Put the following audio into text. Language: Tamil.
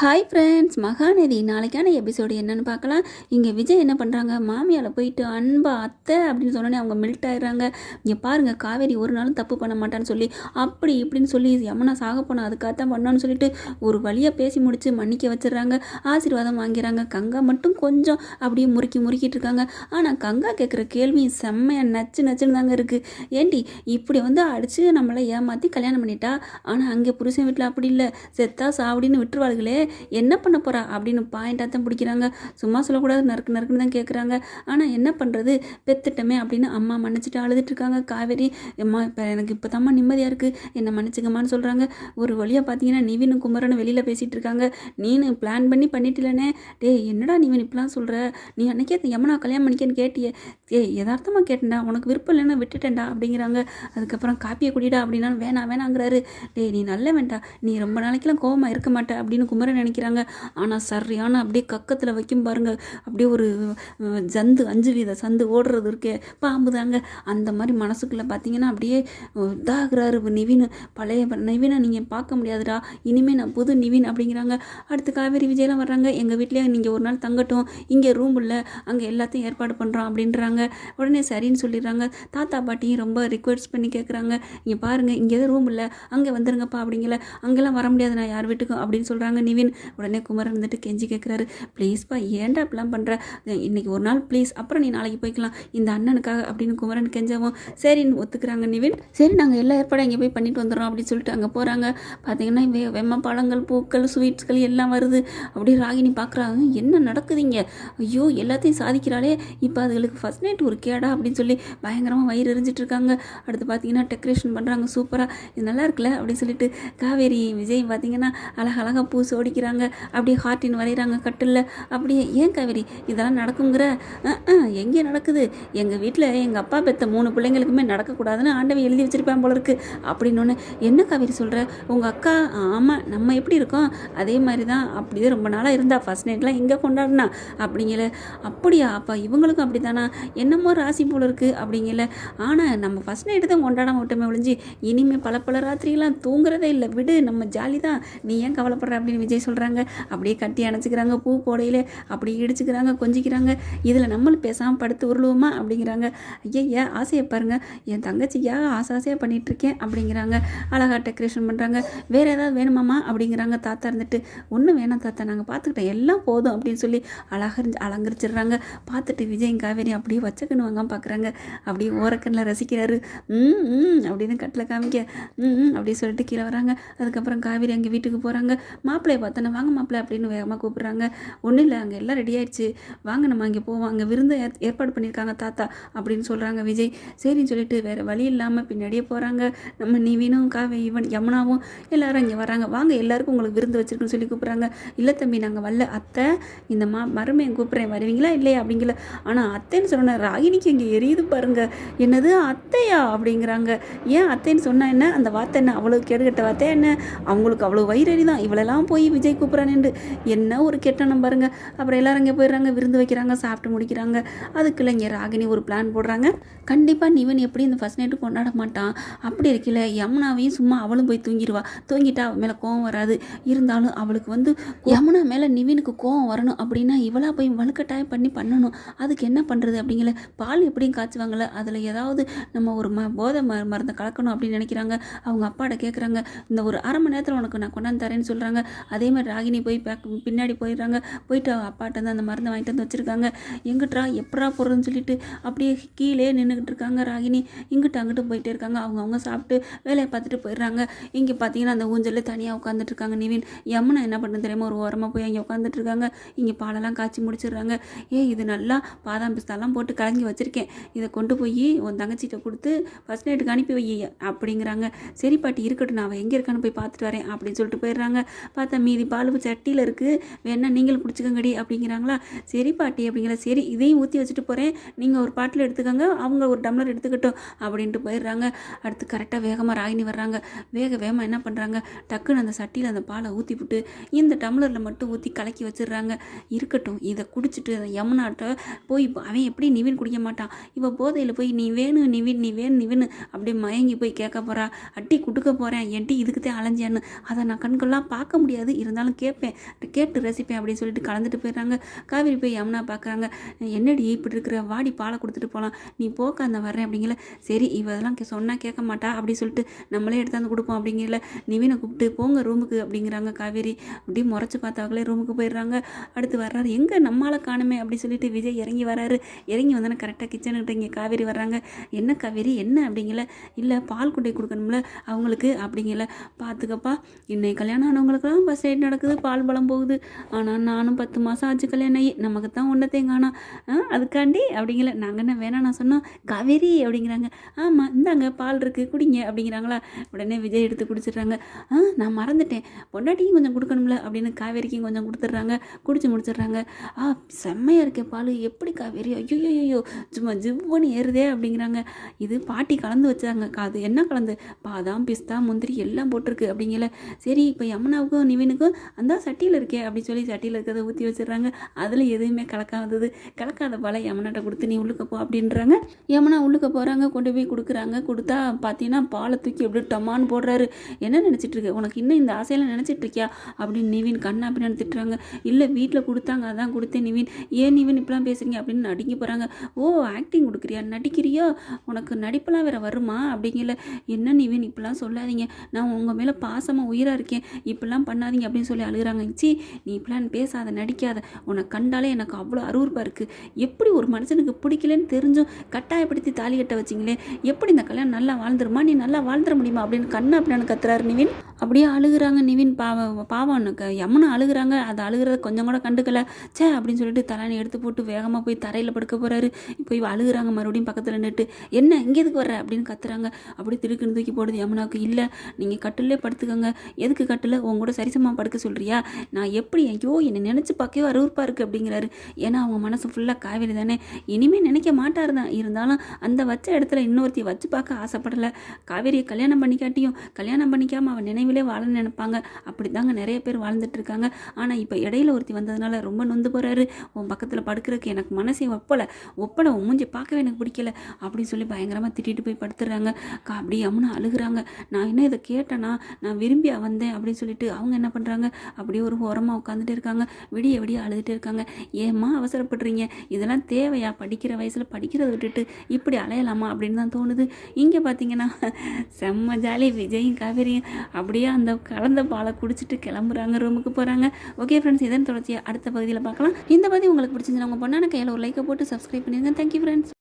Hi friends Mahanadi. நாளைக்கான எபிசோடு என்னன்னு பார்க்கலாம். இங்கே விஜய் என்ன பண்ணுறாங்க மாமியால் போயிட்டு அன்பா அத்தை அப்படின்னு சொன்னோன்னே அவங்க மெல்ட் ஆயிடுறாங்க. இங்கே பாருங்கள் காவேரி ஒரு நாளும் தப்பு பண்ண மாட்டான்னு சொல்லி அப்படி இப்படின்னு சொல்லி யமுனா சாக போனால் அதுக்காகத்தான் பண்ணோன்னு சொல்லிட்டு ஒரு வழியாக பேசி முடித்து மன்னிக்க வச்சிடுறாங்க. ஆசீர்வாதம் வாங்கிறாங்க கங்கா மட்டும் கொஞ்சம் அப்படியே முறுக்கி முறுக்கிட்டு இருக்காங்க. ஆனால் கங்கா கேட்குற கேள்வி செம்மையாக நச்சு நச்சுன்னு தாங்க இருக்குது ஏண்டி இப்படி வந்து அடித்து நம்மளை ஏமாற்றி கல்யாணம் பண்ணிட்டா? ஆனால் அங்கே புருஷன் வீட்டில் அப்படி இல்லை. செத்தா சாவடின்னு விட்டுருவாளுகளே. என்ன பண்ண போறா அப்படின்னு பாயிண்டாக தான் பிடிக்கிறாங்க. சும்மா சொல்லக்கூடாது நறுக்கு நறுக்குன்னு தான் கேட்குறாங்க ஆனால் என்ன பண்ணுறது பெத்துட்டமே அப்படின்னு அம்மா மன்னிச்சுட்டு அழுதுட்டு இருக்காங்க. காவேரி அம்மா இப்போ எனக்கு இப்போ தாம்மா நிம்மதியாக இருக்குது என்னை மன்னிச்சுக்கம்மான்னு சொல்கிறாங்க ஒரு வழியாக பார்த்தீங்கன்னா நிவின் குமரன் வெளியில் பேசிகிட்டு இருக்காங்க. நீனு பிளான் பண்ணி பண்ணிட்டிலனே. டேய் என்னடா நிவின் இப்படிலாம் சொல்கிற நீ அன்றைக்கே யமுனா கல்யாணம் பண்ணிக்கன்னு கேட்டியே. ஏய் யதார்த்தமாக கேட்டேன்டா. உனக்கு விருப்பம் இல்லைன்னா விட்டுட்டேன்டா அப்படிங்கிறாங்க. அதுக்கப்புறம் காப்பியை குடிடா அப்படின்னா வேணாம் வேணாங்கிறாரு. டேய் நீ நல்ல வேண்டா நீ ரொம்ப நாளைக்கெல்லாம் கோவமாக இருக்க மாட்டேன் அப்படின்னு குமரன் நினைக்கிறாங்க. ஆனால் சரியான அப்படியே கக்கத்தில் வைக்கும் பாருங்க. அப்படியே ஒரு ஜந்து அஞ்சு வீத சந்து ஓடுறது இருக்கே. பாம்பு தாங்க. அந்த மாதிரி மனசுக்குள்ளே பார்த்தீங்கன்னா அப்படியே இதாகிறாரு நிவின். பழைய நிவினை நீங்கள் பார்க்க முடியாதுடா. இனிமேல் நான் புது நிவின் அப்படிங்கிறாங்க. அடுத்து காவேரி விஜயெலாம் வர்றாங்க. எங்கள் வீட்லேயே நீங்கள் ஒரு நாள் தங்கட்டும். இங்கே ரூம் இல்லை. அங்கே எல்லாத்தையும் ஏற்பாடு பண்ணுறோம் அப்படின்றாங்க. உடனே சரின்னு சொல்லிடுறாங்க. தாத்தா பாட்டியும் ரொம்ப ரிக்வெஸ்ட் பண்ணி கேட்குறாங்க இங்கே பாருங்கள் இங்கே எதுவும் ரூம் இல்லை. அங்கே வந்துருங்கப்பா அப்படிங்கல. அங்கெல்லாம் வர முடியாது. நான் யார் வீட்டுக்கும் அப்படின்னு சொல்கிறாங்க நிவின். உடனே குமரன் வந்துட்டு கெஞ்சி கேட்குறாரு ப்ளீஸ்ப்பா ஏன்டா இப்படிலாம் பண்ணுற இன்னைக்கு ஒரு நாள் ப்ளீஸ் அப்புறம் நீ நாளைக்கு போய்க்கலாம். இந்த அண்ணனுக்காக அப்படின்னு குமரன் கெஞ்சவும். சரின்னு ஒத்துக்கிறாங்க நிவின். சரி நாங்கள் எல்லா ஏற்பாடும் இங்கே போய் பண்ணிட்டு வந்துடுறோம் அப்படின்னு சொல்லிட்டு அங்கே போகிறாங்க பார்த்தீங்கன்னா வெ வெம்ம பழங்கள் பூக்கள் ஸ்வீட்ஸ்கள் எல்லாம் வருது. அப்படியே ராகினி பார்க்குறாங்க என்ன நடக்குதுங்க ஐயோ எல்லாத்தையும் சாதிக்கிறாளே. இப்போ அதுகளுக்கு ஃபஸ்ட் நைட் ஒரு கேடா அப்படின்னு சொல்லி பயங்கரமாக வயிறு எரிஞ்சிட்டு இருக்காங்க. அடுத்து பார்த்தீங்கன்னா டெக்கரேஷன் பண்ணுறாங்க சூப்பராக இது நல்லா இருக்குல்ல? அப்படின்னு சொல்லிட்டு காவேரி விஜய் பார்த்தீங்கன்னா அழகழகாக பூ சோடிக்கிறாங்க அப்படியே ஹார்ட்டின் வரைகிறாங்க கட்டில் அப்படியே ஏன் காவேரி இதெல்லாம் நடக்குங்கிற எங்கே நடக்குது? எங்கள் வீட்டில் எங்கள் அப்பா பெத்த மூணு பிள்ளைங்களுக்குமே நடக்கக்கூடாதுன்னு ஆண்டவன் எழுதி வச்சுருப்பேன் போல இருக்கு. அப்படின்னு என்ன காவேரி சொல்கிற உங்கள் அக்கா ஆமாம் நம்ம எப்படி இருக்கோம்? அதே மாதிரி தான் அப்படியே ரொம்ப நாளாக இருந்தா ஃபர்ஸ்ட் நைட்லாம் எங்கே கொண்டாடினா? அப்படிங்கல. அப்படியா அப்பா இவங்களுக்கும் அப்படி தானா என்னமோ ராசி போல இருக்குது அப்படிங்கல. ஆனால் நம்ம ஃபர்ஸ்ட் நைட்டு தான் கொண்டாடாம விட்டோமே ஒழிஞ்சு இனிமேல் பல பல ராத்திரியெல்லாம் தூங்குறதே இல்லை. விடு நம்ம ஜாலி தான் நீ ஏன் கவலைப்படுற? அப்படின்னு விஜய் சொல்கிறாங்க அப்படியே கட்டி அணைச்சிக்கிறாங்க பூ போடையில் அப்படியே இடிச்சுக்கிறாங்க கொஞ்சிக்கிறாங்க. இதில் நம்மளும் பேசாமல் படுத்து உருளுவோமா? அப்படிங்கிறாங்க. ஐயா ஆசையை பாருங்க. என் தங்கச்சிக்காக ஆசை ஆசையாக பண்ணிகிட்ருக்கேன் அப்படிங்கிறாங்க. அழகாக டெக்கரேஷன் பண்ணுறாங்க வேறு ஏதாவது வேணுமாம்மா? அப்படிங்கிறாங்க. தாத்தா இருந்துட்டு ஒன்றும் வேணாம் தாத்தா நாங்கள் பார்த்துக்கிட்டோம் எல்லாம் போதும் அப்படின்னு சொல்லி அழகரிஞ்சு அலங்கரிச்சிடுறாங்க. பார்த்துட்டு விஜய் காவேரி அப்படியே வச்சுக்கணும் வாங்க பார்க்குறாங்க அப்படியே ஓரக்கண்ணில் ரசிக்கிறாரு. ம் ம் அப்படின்னு கட்டில் காமிக்க. ம் ம் அப்படி சொல்லிட்டு கீழே வராங்க. அதுக்கப்புறம் காவேரி அங்கே வீட்டுக்கு போகிறாங்க மாப்பிள்ளைய பார்த்தோன்னே வாங்க மாப்பிள்ள அப்படின்னு வேகமாக கூப்பிட்றாங்க. ஒன்றும் இல்லை அங்கே எல்லாம் ரெடி ஆயிடுச்சு. வாங்க நம்ம அங்கே போவோம். அங்கே விருந்த ஏற்- ஏற்பாடு பண்ணியிருக்காங்க தாத்தா அப்படின்னு சொல்கிறாங்க விஜய். சரின்னு சொல்லிட்டு வேறு வழி இல்லாமல் பின்னாடியே போகிறாங்க நம்ம நிவினும் காவே இவன் யமுனாவும் எல்லாரும் இங்கே வராங்க. வாங்க எல்லாருக்கும் உங்களுக்கு விருந்து வச்சிருக்குன்னு சொல்லி கூப்பிட்றாங்க. இல்லை தம்பி நாங்கள் வரல. அத்தை இந்த மா மருமையை கூப்பிட்றேன். வருவீங்களா இல்லையா அப்படிங்கல. ஆனால் அத்தைன்னு சொன்ன ராகினிக்கு இங்கே எரியுது பாருங்க. என்னது அத்தையா அப்படிங்கிறாங்க. ஏன் அத்தைன்னு சொன்னால் என்ன? அந்த வார்த்தை என்ன? அவ்வளோ கேடுகட்ட வார்த்தை என்ன? அவங்களுக்கு அவ்வளோ வயிறறி தான் இவ்வளோலாம் போய் விஜய் கூப்பிட்றானேண்டு என்ன ஒரு கெட்டனம் பாருங்க. அப்புறம் எல்லாரும் இங்கே போயிடுறாங்க விருந்து வைக்கிறாங்க சாப்பிட்டு முடிக்கிறாங்க. அதுக்குள்ள இங்கே ராகினி ஒரு பிளான் போடுறாங்க. கண்டிப்பாக நிவன் எப்படி இந்த ஃபஸ்ட் நைட்டு கொண்டாட மாட்டான். அப்படி இருக்கல யமுனாவையும் சும்மா அவளும் போய் தூங்கிடுவா. தூங்கிட்டா அவள் மேலே கோவம் வராது. இருந்தாலும் அவளுக்கு வந்து யமுனா மேலே நிவினுக்கு கோவம் வரணும் அப்படின்னா இவளா போய் வலுக்கட்டாயம் பண்ணி பண்ணணும். அதுக்கு என்ன பண்ணுறது அப்படிங்கல. பால் எப்படியும் காய்ச்சுவாங்கல்ல. அதில் ஏதாவது நம்ம ஒரு ம போதை ம மருந்தை கலக்கணும் அப்படின்னு நினைக்கிறாங்க. அவங்க அப்பாட்ட கேட்குறாங்க இந்த ஒரு அரை மணி நேரத்தில் உனக்கு நான் கொண்டாந்து தரேன்னு சொல்கிறாங்க அதே மாதிரி ராகினி போய் பேக் பின்னாடி போயிடுறாங்க. போயிட்டு அவ அப்பாட்ட வந்து அந்த மருந்தை வாங்கிட்டு வந்து வச்சுருக்காங்க. எங்கிட்டா எப்படா போகிறதுன்னு சொல்லிட்டு அப்படியே கீழே நின்றுக்கிட்டு இருக்காங்க ராகினி. இங்கிட்டு அங்கிட்டு போயிட்டே இருக்காங்க. அவங்க அவங்க சாப்பிட்டு வேலையை பார்த்துட்டு போயிடுறாங்க. இங்கே பார்த்தீங்கன்னா அந்த ஊஞ்சலில் தனியாக உட்காந்துட்டு இருக்காங்க நிவின். யமுனா என்ன பண்ணுறது தெரியாம? ஒரு ஓரமாக போய் அங்கே உட்காந்துட்டு இருக்காங்க. இங்கே பாலெல்லாம் காய்ச்சி முடிச்சிடுறாங்க. ஏ இது நல்லா பாதாம் பிஸ்தாலாம் போட்டு கலங்கி வச்சுருக்கேன். இதை கொண்டு போய் உன் தங்கச்சிட்ட கொடுத்து ஃபர்ஸ்ட் நைட்டுக்கு அனுப்பி வை அப்படிங்கிறாங்க. சரி பாட்டி இருக்கட்டும். நான் அவள் எங்கே இருக்கான்னு போய் பார்த்துட்டு வரேன் அப்படின்னு சொல்லிட்டு போயிடுறாங்க. பார்த்தா மீதி பாலு சட்டியில் இருக்குது வேணா நீங்களும் பிடிச்சிக்கங்கடி அப்படிங்கிறாங்களா? சரி பாட்டி அப்படிங்கிற சரி இதையும் ஊற்றி வச்சுட்டு போகிறேன் நீங்கள் ஒரு பாட்டில் எடுத்துக்கோங்க. அவங்க ஒரு டம்ளர் எடுத்துக்கட்டும் அப்படின்ட்டு போயிடுறாங்க. அடுத்து கரெக்டாக வேகமாக ராகினி வர்றாங்க. வேக வேகமாக என்ன பண்ணுறாங்க டக்குன்னு அந்த சட்டியில் அந்த பாலை ஊற்றி விட்டு இந்த டம்ளரில் மட்டும் ஊற்றி கலக்கி வச்சிடுறாங்க. இருக்கட்டும் இதை குடிச்சிட்டு யமுனாட்ட போய் அவன் எப்படி நிவின் குடிக்க மாட்டான்? இவன் போதையில் போய் நீ வேணும் நிவின் நீ வேணும் நிவின் அப்படியே மயங்கி போய் கேட்க போகிறா அட்டி கொடுக்க போகிறேன் என்ட்டி இதுக்கு தான் அலைஞ்சேன்னு அதை நான் கண்கள்லாம் பார்க்க முடியாது. இருந்தாலும் கேட்பேன். கேட்டு ரசிப்பேன் அப்படின்னு சொல்லிட்டு கலந்துட்டு போயிடுறாங்க. காவேரி போய் யமுனா பார்க்குறாங்க. என்னடி இப்படி இருக்கிற? வாடி பாலை கொடுத்துட்டு போகலாம் நீ போக்க அந்த வர்றேன் அப்படிங்கல. சரி இவ அதெல்லாம் சொன்னால் கேட்க மாட்டா அப்படின்னு சொல்லிட்டு நம்மளே எடுத்தாந்து கொடுப்போம் அப்படிங்கல. நிவீனை கூப்பிட்டு போங்க ரூமுக்கு அப்படிங்கிறாங்க காவேரி. அப்படியே முறைச்சி பார்த்தாக்களே ரூமுக்கு போயிடுறாங்க. அடுத்து வர்றாரு. எங்கே நம்மளால் காணுமே அப்படி சொல்லிட்டு விஜய் இறங்கி வராரு. இறங்கி வந்தோன்னே கரெக்டாக கிச்சனுக்கிட்ட இங்கே காவேரி வர்றாங்க. என்ன காவேரி? என்ன அப்படிங்கல. இல்லை பால் குட்டை கொடுக்கணும்ல. அவங்களுக்கு அப்படிங்கல. பார்த்துக்கப்பா இன்னைக்கு கல்யாணம் ஆனவங்களுக்குலாம் பஸ் ரைட் நடக்குது பால் பழம் போகுது. ஆனால் நானும் பத்து மாதம் ஆச்சு கல்யாணம் ஆகி. நமக்கு தான் ஒன்றத்தையும் காணோம் ஆ, அதுக்காண்டி அப்படிங்கல. நாங்கள் என்ன வேணாம் நான் சொன்னோம் காவேரி அப்படிங்கிறாங்க. ஆமாம் இந்தாங்க பால் இருக்குது குடிங்க அப்படிங்கிறாங்களா. உடனே விஜய் எடுத்து குடிச்சிடுறாங்க. ஆ நான் மறந்துட்டேன். பொண்டாட்டிக்கும் கொஞ்சம் கொடுக்கணும்ல அப்படின்னு காவேரிக்கும் கொஞ்சம் கொடுத்துட்றாங்க. குடிச்சு முடிச்சிடுறாங்க. ஆ செம்மையாக இருக்கே பால். எப்படி காவேரி? ஐயோ ஐயோ சும்மா ஜிவ்வுன்னு ஏறுதே அப்படிங்கிறாங்க. இது பாட்டி கலந்து வச்சாங்க. அது என்ன கலந்து? பாதாம் பிஸ்தா முந்திரி எல்லாம் போட்டிருக்கு அப்படிங்கல. சரி இப்போ யமுனாவுக்கும் நிவினுக்கும் அந்த சட்டியில் இருக்கே அப்படின்னு சொல்லி சட்டியில் இருக்கிறத ஊற்றி வச்சிடுறாங்க. அதில் எதுவுமே கலக்காதது. கலக்காத பால யமுனாட்ட கொடுத்து நீ உள்ளுக்க போ அப்படின்றாங்க. யமுனா உள்ளுக்க போகிறாங்க கொண்டு போய் கொடுக்குறாங்க. கொடுத்தா பார்த்தீங்கன்னா பாலை தூக்கி அப்படியே டமான்னு போடுறாரு. என்ன நினச்சிட்டு இருக்கு? உனக்கு இன்னும் இந்த ஆசையெல்லாம் நினச்சிட்டு இருக்கியா? அப்படின்னு நிவின் கண்ணா அப்படின்னு திட்டுறாங்க. இல்லை வீட்டில் கொடுத்தாங்க அதான் கொடுத்தேன் நிவின். ஏன் நிவின் இப்படிலாம் பேசுறீங்க? அப்படின்னு நடுங்கி போகிறாங்க ஓ ஆக்டிங் கொடுக்குறியா? நடிக்கிறியா? உனக்கு நடிப்பெல்லாம் வேற வருமா? அப்படிங்கல. என்ன நிவின்? இப்படிலாம் சொல்லாதீங்க. நான் உங்கள் மேலே பாசமாக உயிராக இருக்கேன். இப்படிலாம் பண்ணாதீங்க. அப்படின்னு சொல்லி அழுகுறாங்க. சி நீ இப்படிலாம் பேசாத நடிக்காத. உன்னை கண்டாலே எனக்கு அவ்வளோ அருவறுப்பாக இருக்குது எப்படி ஒரு மனுஷனுக்கு பிடிக்கலன்னு தெரிஞ்சும் கட்டாயப்படுத்தி தாலி கட்ட வச்சிங்களே. எப்படி இந்த கல்யாணம் நல்லா வாழ்ந்துருமா? நீ நல்லா வாழ்ந்துட முடியுமா? அப்படின்னு கண்ணா அப்படின்னு கத்துறாரு நிவின். அப்படியே அழுகுறாங்க நிவின். பாவம் பாவம் எனக்கு யமுனா அழுகுறாங்க. அது அழுகிறத கொஞ்சம் கூட கண்டுக்கல. ச்சே அப்படின்னு சொல்லிட்டு தலையை எடுத்து போட்டு வேகமாக போய் தரையில் படுக்க போகிறாரு இப்போ இவ அழுகுறாங்க மறுபடியும் பக்கத்தில் நின்றுட்டு என்ன இங்கே எதுக்கு வர்ற? அப்படின்னு கத்துறாங்க. அப்படி திருக்குன்னு தூக்கி போடுது யமுனாவுக்கு. இல்லை நீங்கள் கட்டிலே படுத்துக்கோங்க. எதுக்கு கட்டில்? உன் கூட சரிசமாக படுக்க சொல்கிறியா நான் எப்படி ஐயோ என்னை நினச்சி பார்க்கவே அருவருப்பாக இருக்குது அப்படிங்கிறாரு. ஏன்னா அவங்க மனசு ஃபுல்லாக காவேரி தானே. இனிமேல் நினைக்க மாட்டார் தான். இருந்தாலும் அந்த வச்ச இடத்துல இன்னொருத்தையை வச்சு பார்க்க ஆசைப்படலை. காவேரியை கல்யாணம் பண்ணிக்காட்டியும் கல்யாணம் பண்ணிக்காமல் அவன் நினைவிலே வாழ நினைப்பாங்க. அப்படி தாங்க நிறைய பேர் வாழ்ந்துட்டு இருக்காங்க. ஆனால் இப்போ இடையில ஒருத்தி வந்ததுனால ரொம்ப நொந்து போகிறாரு உன் பக்கத்தில் படுக்கிறதுக்கு எனக்கு மனசே ஒப்பலை. ஒப்பலை உன் மூஞ்சி பார்க்கவே எனக்கு பிடிக்கல. அப்படின்னு சொல்லி பயங்கரமாக திட்டிட்டு போய் படுத்துடுறாங்க கா அம்முன்னு அழுகுறாங்க. நான் என்ன இதை கேட்டேனா? நான் விரும்பியா வந்தேன் அப்படின்னு சொல்லிட்டு அவங்க என்ன பண்ணுறாங்க அப்படியே ஒரு ஓரமாக உட்காந்துட்டு இருக்காங்க. விடிய விடிய அழுதுட்டு இருக்காங்க. ஏம்மா அவசரப்படுறீங்க? இதெல்லாம் தேவையா? படிக்கிற வயசில் படிக்கிறத விட்டுட்டு இப்படி அலையலாமா? அப்படின்னு தான் தோணுது. இங்கே பார்த்தீங்கன்னா செம்ம ஜாலி. விஜயும் காவேரியும் அப்படியே அந்த கலந்த பாலை குடிச்சிட்டு கிளம்புறாங்க. ரூமுக்கு போகிறாங்க ஓகே ஃப்ரெண்ட்ஸ் இதன் தொடர்ச்சியாக அடுத்த பகுதியில் பார்க்கலாம். இந்த பகுதி உங்களுக்கு பிடிச்சிருந்தா உங்கள் பொண்ணான கையில் ஒரு லைக்கை போட்டு சப்ஸ்கிரைப் பண்ணிடுங்க. Thank you friends